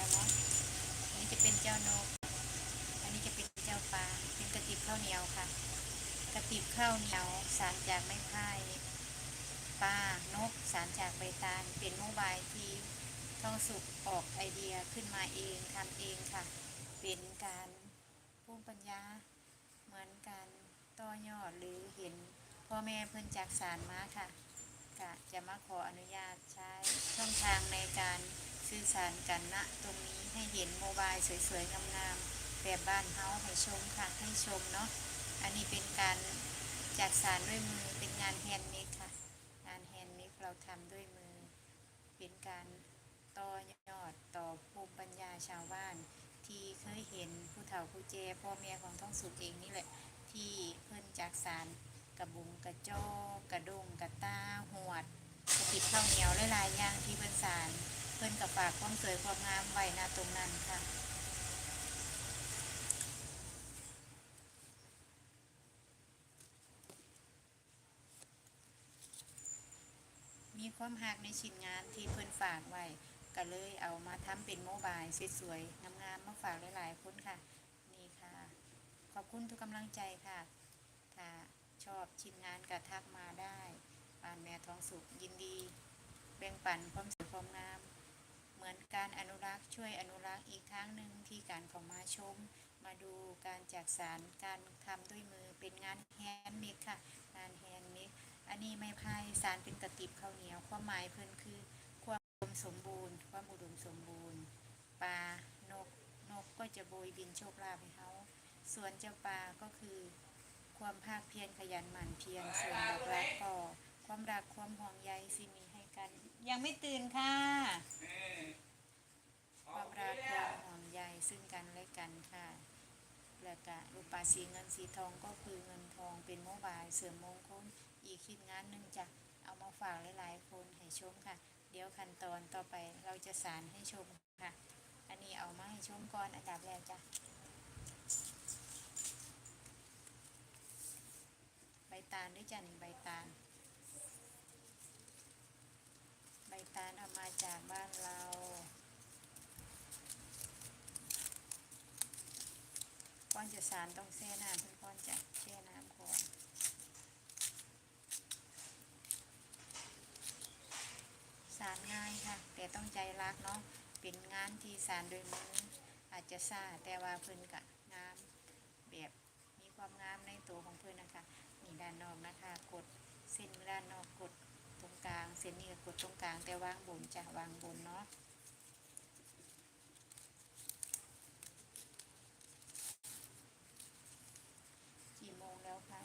แล้วเนาะอันนี้จะเป็นเจ้านก อันนี้จะเป็นเจ้าปลา เป็นกระติบข้าวเหนียวค่ะ กระติบข้าวเหนียวสารจากไม้พายปลานกสารจากใบตาล เป็นโมบายที่ท่องสุขออกไอเดียขึ้นมาเองทำเองค่ะ เป็นการภูมิปัญญา เหมือนการต่อยอดหรือเห็นพ่อแม่เพิ่อนจากสารมาค่ะกะจะมาขออนุญาตใช้ช่องทางในการ สื่อสารกันณตรงนี้ให้เห็นโมบายสวยๆงามๆแบบบ้านเฮาให้ชมค่ะให้ชมเนาะอันนี้เป็นการจากสารด้วยมือเป็นงานแฮนด์เมดค่ะ งานแฮนด์เมดเราทำด้วยมือ เป็นการต่อยอดต่อภูมิปัญญาชาวบ้าน ที่เคยเห็นผู้เฒ่าผู้แก่พ่อแม่ของท้องสุกเองนี่แหละ ที่เพิ่นจากสารกระบุงกระจอกระดงกระตาหวดกระติบข้าวเหนียวหลายๆอย่างที่เพิ่นสาร เพิ่นกับฝากความสวยความงามไว้ณตรงนั้นค่ะ มีความหักในชิ้นงานที่เพิ่นฝากไว้ก็เลยเอามาทำเป็นโมบายสวยๆงามๆมาฝากหลายๆคนค่ะ นี่ค่ะ ขอบคุณทุกกำลังใจค่ะ ถ้าชอบชิ้นงานกระทักมาได้บ้านแม่ท้องสุขยินดี แบ่งปันความสวยความงาม เหมือนการอนุรักษ์ช่วยอนุรักษ์อีกทางหนึ่งที่การข้ามาชม มาดูการจากสารการทำด้วยมือเป็นงานแฮนด์เมดค่ะ งานแฮนด์เมดอันนี้ไม้พายสารเป็นกระติบข้าวเหนียวความหมายเพิ่นคือ ความอุดมสมบูรณ์ ความอุดมสมบูรณ์ปลานกนกก็จะโบยบินโชคลาภให้เขาส่วนเจ้าปลาก็คือ ความภาคเพียรขยันหมั่นเพียรส่วนดอกรักก็ความรักความห่วงใยสิมีให้กัน ยังไม่ตื่นค่ะ ความรักความห่วงใยซึ่งกันและกันค่ะ แล้วก็รูปาสีเงินสีทองก็คือเงินทองเป็นโมบายเสริมมงคลอีกคิดงานหนึ่งจะเอามาฝากหลายๆคนให้ชมค่ะ เดี๋ยวขั้นตอนต่อไปเราจะสารให้ชมค่ะ อันนี้เอามาให้ชมก่อนอันดับแรกจ้ะใบตาลด้วยจ้ะนี่ใบตาล ใบตาลเอา มาจากบ้านเราก่อนจะสารต้องแช่น้ำเพื่อนก่อนจะแช่น้ำก่อนสารง่ายค่ะ แต่ต้องใจรักเนาะเป็นงานที่สารโดยมืออาจจะซาแต่ว่าเพิ่นกะงามแบบมีความงามในตัวของเพิ่นนะคะนี่ด้านนอกนะคะ กดเส้นด้านนอกกด ตรงกลาง เส้นนี้ก็กดตรงกลาง แต่วางบนจะวางบนเนาะกี่โมงแล้วคะ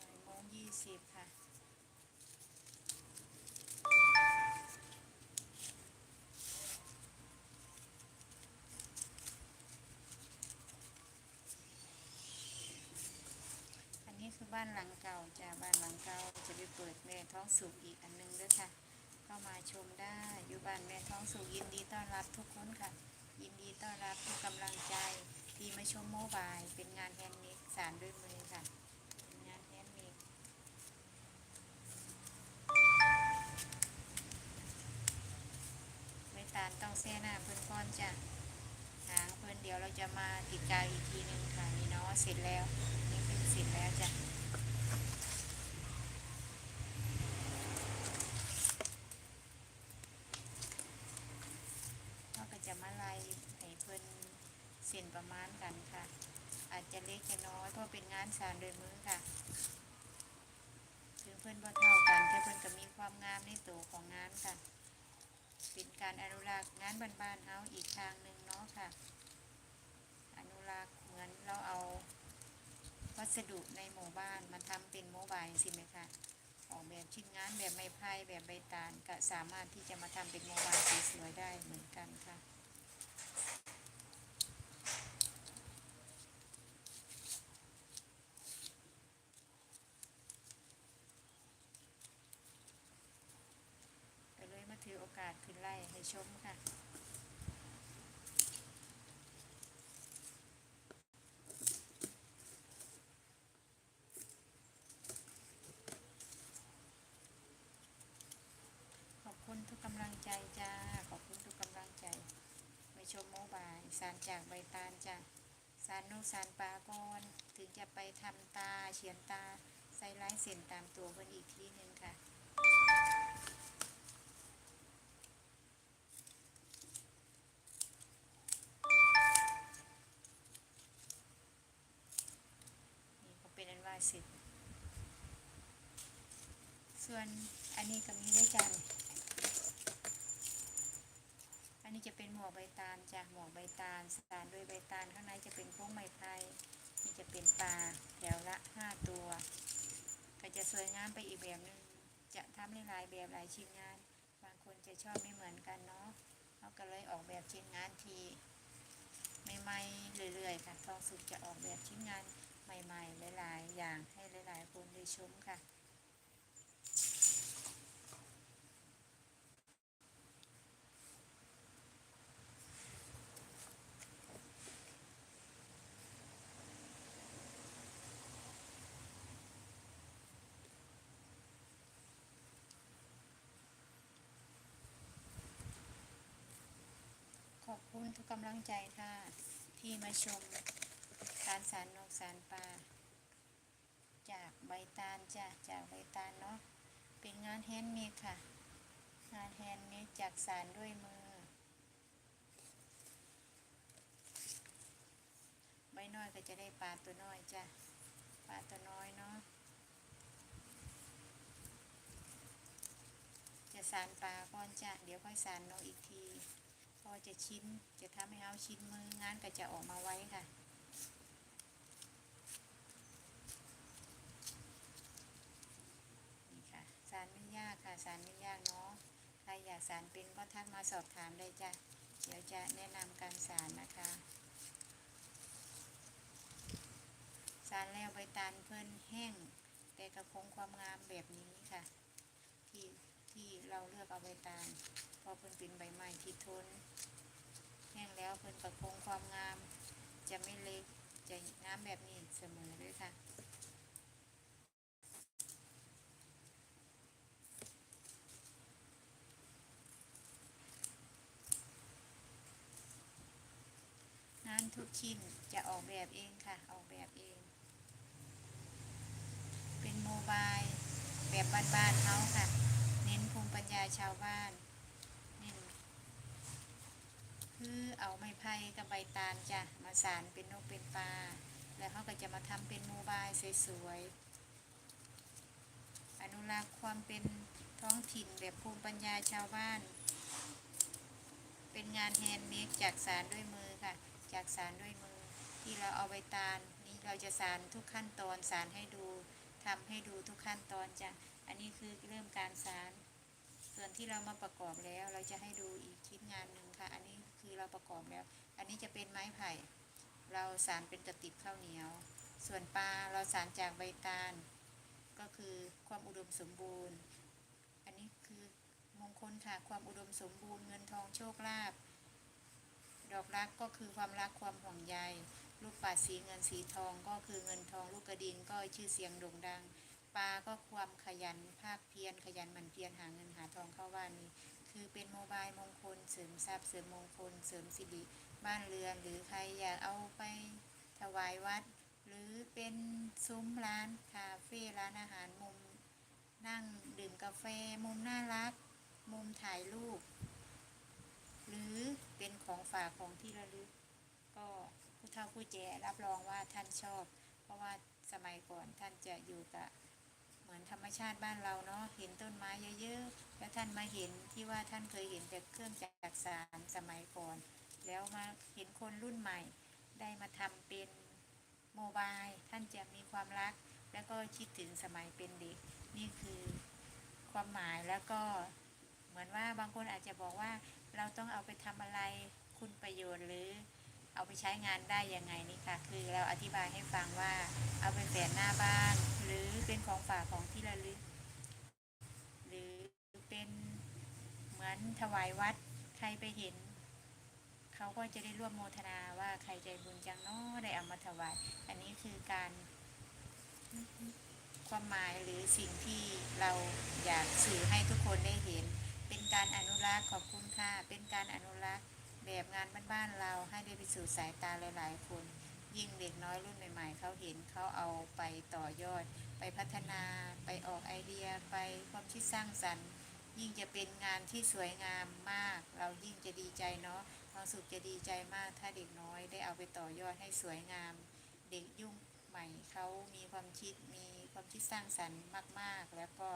บ่ายโมงยี่สิบค่ะานหลังเก่าจ้าบ้านหลังเก่าจะไปเปิดแม่ท้องสุกอีกอันหนึงด้วยค่ะ เข้ามาชมได้อยู่บ้านแม่ท้องสุกยินดีต้อนรับทุกคนค่ะ ยินดีต้อนรับทุกกำลังใจที่มาชมโมบายเป็นงานแฮนด์เมดสารด้วยมือค่ะเป็นงานแฮนด์เมดไม่ตาลต้องแช่หน้าเพื่อนก้อนจ้ะหางเพื่อนเดี๋ยวเราจะมาติดกาวอีกทีหนึงค่ะนี่เนาะเสร็จแล้วนี่เป็นเสร็จแล้วจ้ะ เราก็จะมาไล่ให้เพิ่นเส้นประมาณกันค่ะ อาจจะเล็กจะน้อยเพราะเป็นงานสารโดยมือค่ะถึงเพิ่อนบ่เท่ากันแต่เพิ่อนก็มีความงามในตัวของงานค่ะเป็นการอนุรักษ์งานบ้านๆเฮาอีกทางหนึ่งเนาะค่ะ อนุรักษ์เหมือนเราเอาวัสดุในหมู่บ้านมาทำเป็นโมบายสิไหมคะออกแบบชิ้นงานแบบไม้ไผ่แบบใบตาลก็สามารถที่จะมาทำเป็นโมบายสวยๆได้เหมือนกันค่ะ ก็เลยมาถือโอ กาสขึ้นไล่ให้ชมค่ะคุณทุกกำลังใจจ้า ขอบคุณทุกกำลังใจไปชมโมบายสารจากใบตาลจ้ะสารนุสารปลากรถึงจะไปทำตาเฉียนตา ใส่ลายเส้นตามตัวเพิ่นอีกทีหนึ่งค่ะ สร็จส่วนอันนี้ก็มีด้วยกันอันนี้จะเป็นหมวกใบตาลจากหมวกใบตาลสารด้วยใบตาลข้างในจะเป็นพวงไม้ไผ่นี่จะเป็นปลาแถวละห้าตัว ก็จะสวยงามไปอีกแบบหนึงจะทำหลายแบบหลายชิ้นงาน บางคนจะชอบไม่เหมือนกันเนาะเขาก็เลยออกแบบชิ้นงานทีใหม่ๆเรื่อยๆค่ะทองสุกจะออกแบบชิ้นงานใหม่ๆหลายๆ อย่างให้หลายๆคนได้ชมค่ะ ขอบคุณทุกกำลังใจค่ะ ที่มาชมการสารนกสารปลา จากใบตาลจ้ะจากใบตาลเนาะเป็นงานแฮนด์เมดค่ะ งานแฮนด์เมดจากสารด้วยมือ ใบน้อยก็จะได้ปลาตัวน้อยจ้ะปลาตัวน้อยเนาะจะสารปลาก่อนจ้ะเดี๋ยวค่อยสารนกอีกทีพอจะชิ้นจะทำให้เอาชิ้นมืองานก็จะออกมาไว้ค่ะ นี่ค่ะ สารไม่ยากค่ะ สารไม่ยากเนาะ ใคร อยากสารเป็นก็ทักมาสอบถามได้จ้ะเดี๋ยวจะแนะนำการสารนะคะสารแล้วใบตาลเพิ่นแห้ง แต่กระคงความงามแบบนี้ค่ะ ที่ที่เราเลือกเอาใบตาลพอเพิ่นเป็นใบไม้ที่ทน แห้งแล้วเพิ่นประคงความงาม จะไม่เล็กจะงามแบบนี้เสมอเลยค่ะ งานทุก ชิ้นจะออกแบบเองค่ะ ออกแบบเอง เป็นโมบายแบบบ้านๆเขาค่ะ เน้นภูมิปัญญาชาวบ้านเน้นคือเอาไม้ไผ่กับใบตาลจ้ะมาสารเป็นนกเป็นปลาแล้วเขาก็จะมาทำเป็นโมบายสวยๆอนุรักษ์ความเป็นท้องถิ่นแบบภูมิปัญญาชาวบ้าน เป็นงานแฮนด์เมดจากสารด้วยมือค่ะ จากสารด้วยมือ ที่เราเอาใบตาลนี่เราจะสารทุกขั้นตอนสารให้ดูทำให้ดูทุกขั้นตอนจ้ะอันนี้คือเริ่มการสาร ส่วนที่เรามาประกอบแล้วเราจะให้ดูอีกชิ้นงานหนึ่งค่ะ อันนี้คือเราประกอบแล้ว อันนี้จะเป็นไม้ไผ่ เราสารเป็นกระติบข้าวเหนียว ส่วนปลาเราสารจากใบตาล ก็คือความอุดมสมบูรณ์ อันนี้คือมงคลค่ะความอุดมสมบูรณ์เงินทองโชคลาภ ดอกรักก็คือความรักความห่วงใย ลูกปัดสีเงินสีทองก็คือเงินทองลูกกระดินก็ชื่อเสียงโด่งดัง ปลาก็ความขยันภาคเพียรขยันหมั่นเพียรหาเงินหาทองเข้าบ้านนี้ คือเป็นโมบายมงคลเสริมทรัพย์เสริมมงคล เสริมสิริบ้านเรือนหรือใครอยากเอาไปถวายวัด หรือเป็นซุ้มร้านคาเฟ่ร้านอาหารมุม นั่งดื่มกาแฟมุมน่ารัก มุมถ่ายรูป หรือเป็นของฝากของที่ระลึก ก็ผู้เฒ่าผู้แก่รับรองว่าท่านชอบ เพราะว่าสมัยก่อนท่านจะอยู่กับเหมือนธรรมชาติบ้านเราเนาะเห็นต้นไม้เยอะๆแล้วท่านมาเห็นที่ว่าท่านเคยเห็นแต่เครื่องจักรสารสมัยก่อน แล้วมาเห็นคนรุ่นใหม่ ได้มาทำเป็นโมบายท่านจะมีความรัก แล้วก็คิดถึงสมัยเป็นเด็ก นี่คือความหมายแล้วก็เหมือนว่าบางคนอาจจะบอกว่า เราต้องเอาไปทำอะไรคุณประโยชน์หรือเอาไปใช้งานได้ยังไงนี่ค่ะ คือเราอธิบายให้ฟังว่า เอาไปแฝนหน้าบ้าน หรือเป็นของฝากของที่ระลึก หรือเป็นเหมือนถวายวัดใครไปเห็น เขาก็จะได้ร่วมโมทนาว่าใครใจบุญจังเนาะได้เอามาถวาย อันนี้คือการความหมายหรือสิ่งที่เราอยากสื่อให้ทุกคนได้เห็น เป็นการอนุรักษ์ขอบคุณค่ะ เป็นการอนุรักษ์แบบงานบ้านๆเราให้ได้ไปสู่สายตาหลายๆคน ยิ่งเด็กน้อยรุ่นใหม่ ๆเขาเห็นเขาเอาไปต่อยอด ไปพัฒนาไปออกไอเดียไปความคิดสร้างสรรค์ ยิ่งจะเป็นงานที่สวยงามมาก เรายิ่งจะดีใจเนาะความสุขจะดีใจมาก ถ้าเด็กน้อยได้เอาไปต่อยอดให้สวยงาม เด็กยุ่งใหม่เขามีความคิดมีความคิดสร้างสรรค์มาก ๆ แล้วก็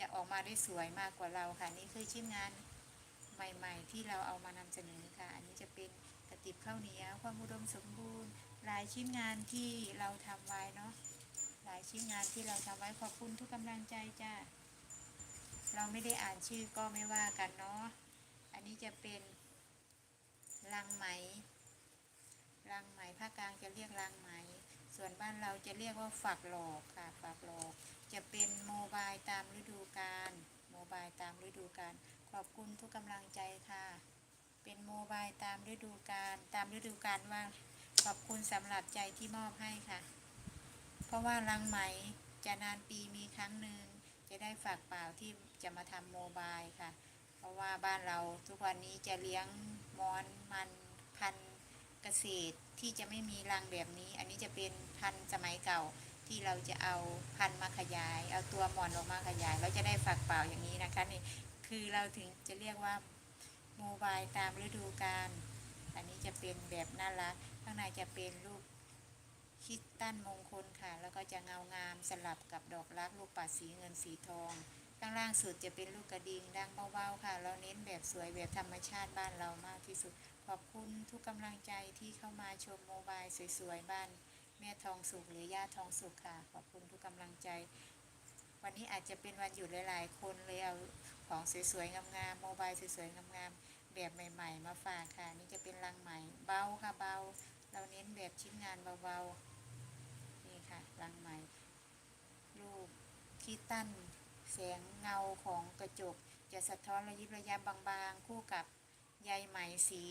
จะออกมาได้สวยมากกว่าเราค่ะ นี่คือชิ้นงานใหม่ๆ ที่เราเอามานำเสนอค่ะ อันนี้จะเป็นกระติบข้าวเหนียวความอุดมสมบูรณ์หลายชิ้นงานที่เราทำไว้เนาะหลายชิ้นงานที่เราทำไว้ขอบคุณทุกกำลังใจจ้าเราไม่ได้อ่านชื่อก็ไม่ว่ากันเนาะอันนี้จะเป็นลังไหมลังไหมภาคกลางจะเรียกลังไหม ส่วนบ้านเราจะเรียกว่าฝักหลอกค่ะฝักหลอก จะเป็นโมบายตามฤดูกาลโมบายตามฤดูกาลขอบคุณทุกกำลังใจค่ะ เป็นโมบายตามฤดูกาลตามฤดูกาลว่าขอบคุณสำหรับใจที่มอบให้ค่ะ เพราะว่ารังไหมจะนานปีมีครั้งหนึ่งจะได้ฝากเปล่าที่จะมาทำโมบายค่ะ เพราะว่าบ้านเราทุกวันนี้จะเลี้ยงมอนมัน เกษตรที่จะไม่มีรังแบบนี้ อันนี้จะเป็นพันธุ์สมัยเก่าที่เราจะเอาพันธุ์มาขยาย เอาตัวหมอนออกมาขยาย เราจะได้ฝากเปล่าอย่างนี้นะคะนี่คือเราถึงจะเรียกว่าโมบายตามฤดูกาลอันนี้จะเป็นแบบน่ารักข้างในจะเป็นรูปคิดตั้นมงคลค่ะ แล้วก็จะเงางามสลับกับดอกรักลูกปัดสีเงินสีทองข้างล่างสุดจะเป็นลูกกระดิ่งดังเบาๆค่ะ เราเน้นแบบสวยแบบธรรมชาติบ้านเรามากที่สุด ขอบคุณทุกกำลังใจที่เข้ามาชมโมบายสวยๆบ้านแม่ทองสุขหรือย่าทองสุขค่ะ ขอบคุณทุกกำลังใจ วันนี้อาจจะเป็นวันหยุดหลายๆ คนเลยเอาของสวยๆงามๆโมบายสวยๆงามๆแบบใหม่ๆ มาฝากค่ะ นี่จะเป็นรังใหม่เบาค่ะเบา เราเน้นแบบชิ้นงานเบาๆนี่ค่ะรังใหม่รูปที่ตั้นแสงเงาของกระจก จะสะท้อนระยิบระยับบางๆ คู่กับใยไหมสี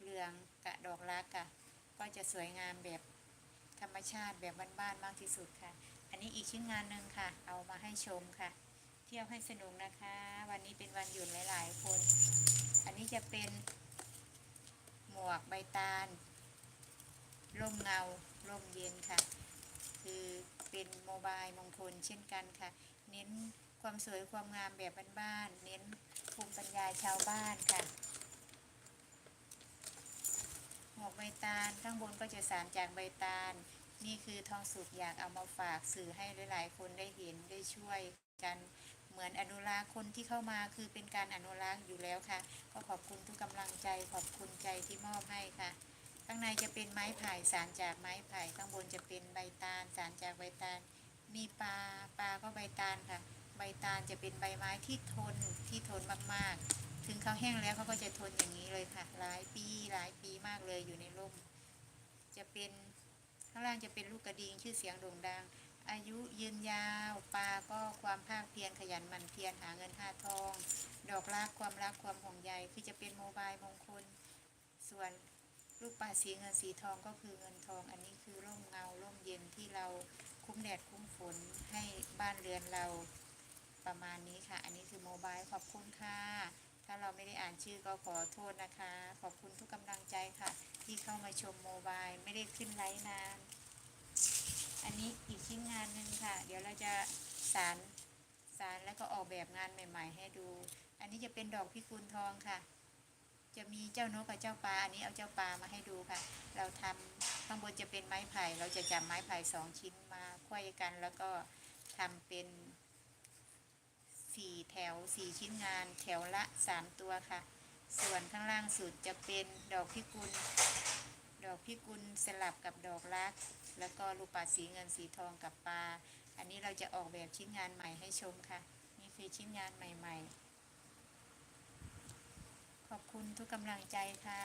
เหลืองกะดอกรักค่ะก็จะสวยงามแบบธรรมชาติแบบบ้านๆมากที่สุดค่ะ อันนี้อีกชิ้นงานหนึ่งค่ะ เอามาให้ชมค่ะ เที่ยวให้สนุกนะคะ วันนี้เป็นวันหยุดหลาย ๆ คน อันนี้จะเป็นหมวกใบตาลร่มเงาร่มเย็นค่ะ คือเป็นโมบายมงคลเช่นกันค่ะ เน้นความสวยความงามแบบบ้านๆเน้นภูมิปัญญาชาวบ้านค่ะ หมวก ใบตาล ข้างบนก็จะสารจากใบตาล นี่คือทองสุกอยากเอามาฝากสื่อให้หลายๆ คนได้เห็นได้ช่วยกันเหมือนอนุรักษ์คนที่เข้ามาคือเป็นการอนุรักษ์อยู่แล้วค่ะ ก็ขอบคุณทุกกำลังใจขอบคุณใจที่มอบให้ค่ะ ข้างในจะเป็นไม้ไผ่สารจากไม้ไผ่ข้างบนจะเป็นใบตาล สารจากใบตาล มีปลาปลาก็ใบตาลค่ะ ใบตาลจะเป็นใบไม้ที่ทนที่ทนมากๆ ถึงเขาแห้งแล้วเขาก็จะทนอย่างนี้เลยค่ะ หลายปีหลายปีมากเลยอยู่ในร่ม จะเป็นข้างล่างจะเป็นลูกกระดิ่งชื่อเสียงโด่งดัง อายุยืนยาวปลาก็ความภาคเพียรขยันหมั่นเพียรหาเงินหาทอง ดอกรักความรักความห่วงใยคือจะเป็นโมบายมงคล ส่วนลูกปลาสีเงินสีทองก็คือเงินทอง อันนี้คือร่มเงาร่มเย็นที่เราคุ้มแดดคุ้มฝนให้บ้านเรือนเราประมาณนี้ค่ะ อันนี้คือโมบายขอบคุณค่ะ ถ้าเราไม่ได้อ่านชื่อก็ขอโทษนะคะ ขอบคุณทุกกำลังใจค่ะ ที่เข้ามาชมโมบายไม่ได้ขึ้นไลฟ์นาน อันนี้อีกชิ้นงานหนึ่งค่ะ เดี๋ยวเราจะสารสารแล้วก็ออกแบบงานใหม่ ๆ ให้ดู อันนี้จะเป็นดอกพิกุลทองค่ะ จะมีเจ้านกกับเจ้าปลา อันนี้เอาเจ้าปลามาให้ดูค่ะ เราทำข้างบนจะเป็นไม้ไผ่ เราจะจับไม้ไผ่สองชิ้นมาควยกันแล้วก็ทำเป็น สี่แถวสี่ชิ้นงานแถวละสามตัวค่ะ ส่วนข้างล่างสุดจะเป็นดอกพิกุล ดอกพิกุลสลับกับดอกรัก แล้วก็ลูกปัดสีเงินสีทองกับปลา อันนี้เราจะออกแบบชิ้นงานใหม่ให้ชมค่ะ นี่คือชิ้นงานใหม่ ๆ ขอบคุณทุกกำลังใจค่ะ